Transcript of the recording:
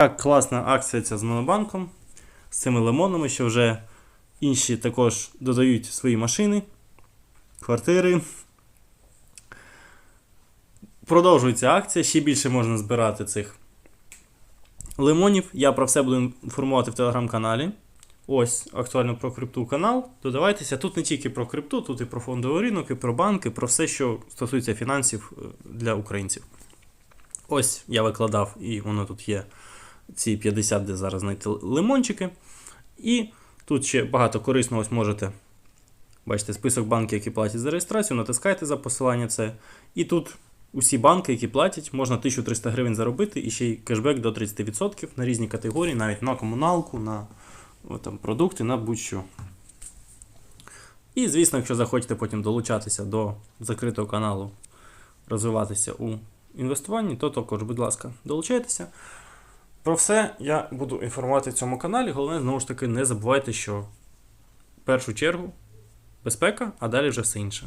Так, класна акція ця з Монобанком, з цими лимонами, що вже інші також додають свої машини, квартири. Продовжується акція, ще більше можна збирати цих лимонів. Я про все буду інформувати в телеграм-каналі. Ось актуально про крипту канал. Додавайтеся. Тут не тільки про крипту, тут і про фондовий ринок, і про банки, про все, що стосується фінансів е, для українців. Ось я викладав, і воно тут є ці 50, де зараз знайти лимончики. І тут ще багато корисного ось можете. Бачите, список банків, які платять за реєстрацію, натискайте за посилання це. І тут усі банки, які платять, можна 1300 гривень заробити і ще й кешбек до 30% на різні категорії, навіть на комуналку, на там, продукти, на будь-що. І, звісно, якщо захочете потім долучатися до закритого каналу, розвиватися у інвестуванні, то також, будь ласка, долучайтеся. Про все я буду інформувати в цьому каналі. Головне, знову ж таки, не забувайте, що в першу чергу безпека, а далі вже все інше.